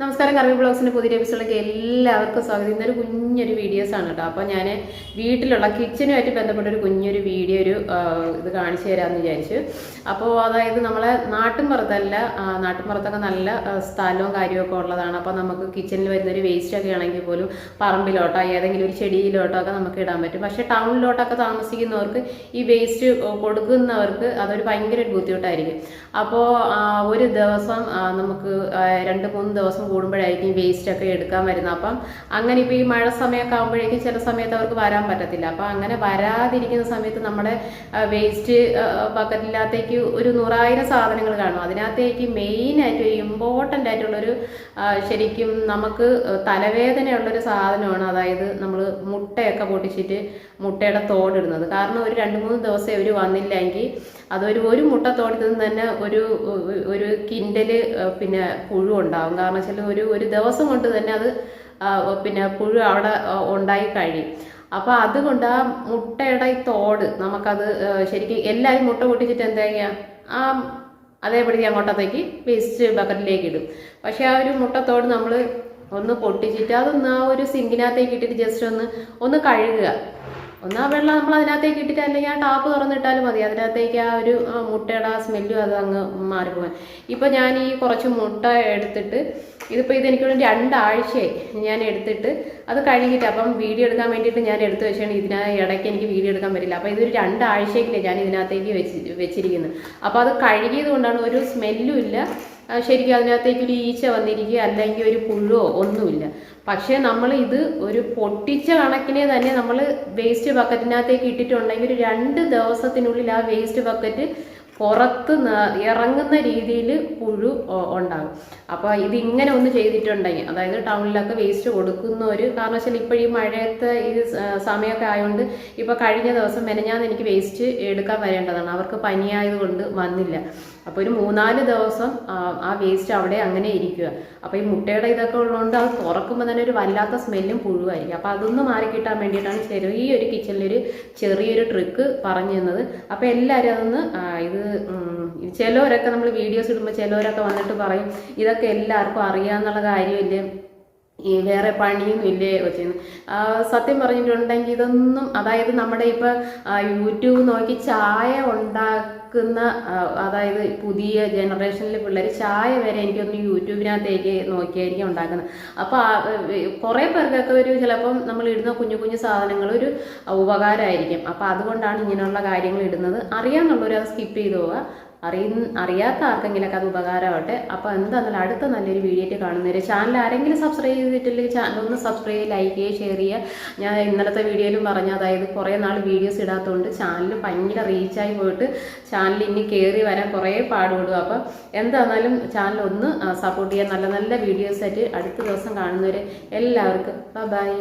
നമസ്കാരം കറി ബ്ലോഗ്സിന്റെ പുതിയ എപ്പിസോഡിലേക്ക് എല്ലാവർക്കും സ്വാഗതം. ഇന്നൊരു കുഞ്ഞൊരു വീഡിയോസ് ആണ് കേട്ടോ അപ്പോൾ ഞാൻ വീട്ടിലുള്ള കിച്ചനുമായിട്ട് ബന്ധപ്പെട്ട ഒരു കുഞ്ഞൊരു വീഡിയോ ഒരു ഇത് കാണിച്ചു തരാമെന്ന് വിചാരിച്ചു. അപ്പോൾ അതായത് നമ്മളെ നാട്ടിൻപുറത്തല്ല നാട്ടിൻപുറത്തൊക്കെ നല്ല സ്ഥലവും കാര്യമൊക്കെ ഉള്ളതാണ്. അപ്പോൾ നമുക്ക് കിച്ചണിൽ വരുന്നൊരു വേസ്റ്റ് ഒക്കെ ആണെങ്കിൽ പോലും പറമ്പിലോട്ടോ ഏതെങ്കിലും ഒരു ചെടിയിലോട്ടോ ഒക്കെ നമുക്ക് ഇടാൻ പറ്റും. പക്ഷേ ടൗണിലോട്ടൊക്കെ താമസിക്കുന്നവർക്ക് ഈ വേസ്റ്റ് കൊടുക്കുന്നവർക്ക് അതൊരു ഭയങ്കര ബുദ്ധിമുട്ടായിരിക്കും. അപ്പോൾ ഒരു ദിവസം നമുക്ക് രണ്ട് മൂന്ന് ദിവസം കൂടുമ്പോഴായിരിക്കും വേസ്റ്റ് ഒക്കെ എടുക്കാൻ വരുന്നത്. അപ്പം അങ്ങനെ ഇപ്പോൾ ഈ മഴ സമയമൊക്കെ ആകുമ്പോഴേക്കും ചില സമയത്ത് അവർക്ക് വരാൻ പറ്റത്തില്ല. അപ്പം അങ്ങനെ വരാതിരിക്കുന്ന സമയത്ത് നമ്മുടെ വേസ്റ്റ് ബക്കറ്റിനകത്തേക്ക് ഒരു നൂറായിരം സാധനങ്ങൾ കാണും. അതിനകത്തേക്ക് മെയിനായിട്ട് ഒരു ഇമ്പോർട്ടന്റ് ആയിട്ടുള്ളൊരു ശരിക്കും നമുക്ക് തലവേദനയുള്ളൊരു സാധനമാണ് അതായത് നമ്മൾ മുട്ടയൊക്കെ പൊട്ടിച്ചിട്ട് മുട്ടയുടെ തോടിടുന്നത് കാരണം ഒരു രണ്ട് മൂന്ന് ദിവസം ഇവർ വന്നില്ലെങ്കിൽ അതൊരു ഒരു മുട്ട തോടിൽ തന്നെ ഒരു ഒരു കിൻഡൽ പിന്നെ പുഴു ഉണ്ടാവും. കാരണം വെച്ചാൽ ഒരു ഒരു ദിവസം കൊണ്ട് തന്നെ അത് പിന്നെ പുഴു അവിടെ ഉണ്ടായി കഴിയും. അപ്പോൾ അതുകൊണ്ട് ആ മുട്ടയുടെ ഈ തോട് നമുക്കത് ശരിക്കും എല്ലാവരും മുട്ട പൊട്ടിച്ചിട്ട് എന്താ ചെയ്യുക? ആ അതേപടി അങ്ങോട്ടത്തേക്ക് വേസ്റ്റ് ബക്കറ്റിലേക്ക് ഇടും. പക്ഷേ ആ ഒരു മുട്ടത്തോട് നമ്മൾ ഒന്ന് പൊട്ടിച്ചിട്ട് അതൊന്ന് ആ ഒരു സിങ്കിനകത്തേക്ക് ഇട്ടിട്ട് ജസ്റ്റ് ഒന്ന് ഒന്ന് കഴുകുക. ഒന്ന് ആ വെള്ളം നമ്മൾ അതിനകത്തേക്ക് ഇട്ടിട്ട് അല്ലെങ്കിൽ ആ ടാപ്പ് തുറന്നിട്ടാലും മതി. അതിനകത്തേക്ക് ആ ഒരു മുട്ടയുടെ ആ സ്മെല്ലും അത് അങ്ങ് മാറിപ്പോകാൻ ഇപ്പോൾ ഞാൻ ഈ കുറച്ച് മുട്ട എടുത്തിട്ട് ഇതിപ്പോൾ ഇതെനിക്ക് ഒരു രണ്ടാഴ്ചയായി ഞാൻ എടുത്തിട്ട് അത് കഴുകിയിട്ട് അപ്പം വീഡിയോ എടുക്കാൻ വേണ്ടിയിട്ട് ഞാൻ എടുത്ത് വെച്ചാണ് ഇതിന ഇടയ്ക്ക് എനിക്ക് വീഡിയോ എടുക്കാൻ പറ്റില്ല. അപ്പോൾ ഇതൊരു രണ്ടാഴ്ചയ്ക്കില്ലേ ഞാൻ ഇതിനകത്തേക്ക് വെച്ച് വെച്ചിരിക്കുന്നത്. അപ്പോൾ അത് കഴുകിയത് കൊണ്ടാണ് ഒരു സ്മെല്ലും ഇല്ല. ശരിക്കും അതിനകത്തേക്ക് ഒരു ഈച്ച വന്നിരിക്കുക അല്ലെങ്കിൽ ഒരു പുഴുവോ ഒന്നുമില്ല. പക്ഷേ നമ്മൾ ഇത് ഒരു പൊട്ടിച്ച കണക്കിനെ തന്നെ നമ്മൾ വേസ്റ്റ് ബക്കറ്റിനകത്തേക്ക് ഇട്ടിട്ടുണ്ടെങ്കിൽ ഒരു രണ്ട് ദിവസത്തിനുള്ളിൽ ആ വേസ്റ്റ് ബക്കറ്റ് പുറത്ത് ഇറങ്ങുന്ന രീതിയിൽ പുഴു ഉണ്ടാകും. അപ്പോൾ ഇങ്ങനെ ഒന്ന് ചെയ്തിട്ടുണ്ടെങ്കിൽ അതായത് ടൗണിലൊക്കെ വേസ്റ്റ് കൊടുക്കുന്നവർ കാരണം വെച്ചാൽ ഇപ്പോൾ ഈ മഴയത്തെ ഈ സമയമൊക്കെ ആയതുകൊണ്ട് ഇപ്പോൾ കഴിഞ്ഞ ദിവസം മെനഞ്ഞാന്ന് എനിക്ക് വേസ്റ്റ് എടുക്കാൻ വരേണ്ടതാണ്. അവർക്ക് പനിയായതുകൊണ്ട് വന്നില്ല. അപ്പോൾ ഒരു മൂന്നാൽ ദിവസം ആ, വേസ്റ്റ് അവിടെ അങ്ങനെ ഇരിക്കുക. അപ്പോൾ ഈ മുട്ടയുടെ ഇതൊക്കെ ഉള്ളതുകൊണ്ട് അത് തുറക്കുമ്പോൾ തന്നെ ഒരു വല്ലാത്ത സ്മെല്ലും പുഴുവായിരിക്കും. അപ്പോൾ അതൊന്ന് മാറി കിട്ടാൻ വേണ്ടിയിട്ടാണ് ചെറിയൊരു കിച്ചണിലൊരു ചെറിയൊരു ട്രിക്ക് പറഞ്ഞു തന്നത് അപ്പോൾ എല്ലാവരും അതൊന്ന് ഇത് ചിലവരൊക്കെ നമ്മൾ വീഡിയോസ് ഇടുമ്പോൾ ചിലവരൊക്കെ വന്നിട്ട് പറയും ഇതൊക്കെ എല്ലാവർക്കും അറിയാമെന്നുള്ള കാര്യമില്ലേ? ഈ വേറെ പണിയൊന്നും ഇല്ലേ വെച്ചിരുന്നു. സത്യം പറഞ്ഞിട്ടുണ്ടെങ്കിൽ ഇതൊന്നും അതായത് നമ്മുടെ ഇപ്പൊ യൂട്യൂബ് നോക്കി ചായ ഉണ്ടാക്കുന്ന അതായത് പുതിയ ജനറേഷനിലെ പിള്ളേർ ചായ വരെ എനിക്കൊന്ന് യൂട്യൂബിനകത്തേക്ക് നോക്കിയായിരിക്കും ഉണ്ടാക്കുന്നത്. അപ്പോൾ കുറേ പേർക്കൊക്കെ ഒരു ചിലപ്പം നമ്മൾ ഇടുന്ന കുഞ്ഞു കുഞ്ഞു സാധനങ്ങൾ ഒരു ഉപകാരമായിരിക്കും. അപ്പോൾ അതുകൊണ്ടാണ് ഇങ്ങനെയുള്ള കാര്യങ്ങൾ ഇടുന്നത്. അറിയാമെന്നുള്ളവർ അത് സ്കിപ്പ് ചെയ്തു പോവുക. അറിയുന്ന അറിയാത്ത ആർക്കെങ്കിലൊക്കെ അത് ഉപകാരമാവട്ടെ. അപ്പോൾ എന്താണെന്നാലും അടുത്ത നല്ലൊരു വീഡിയോ ആയിട്ട് ചാനൽ ആരെങ്കിലും സബ്സ്ക്രൈബ് ചെയ്തിട്ടില്ലെങ്കിൽ ചാനൽ ഒന്ന് സബ്സ്ക്രൈബ് ലൈക്ക് ചെയ്യുക ഷെയർ ചെയ്യുക. ഞാൻ ഇന്നലത്തെ വീഡിയോയിലും പറഞ്ഞു അതായത് കുറേ നാൾ വീഡിയോസ് ഇടാത്തതുകൊണ്ട് ചാനൽ ഭയങ്കര റീച്ചായി പോയിട്ട് ചാനൽ ഇനി കയറി വരാൻ കുറേ പാടുപെടും. അപ്പം എന്താണെന്നാലും ചാനൽ ഒന്ന് സപ്പോർട്ട് ചെയ്യാൻ നല്ല നല്ല വീഡിയോസ് ആയിട്ട് അടുത്ത ദിവസം കാണുന്നവരെ എല്ലാവർക്കും. ബൈ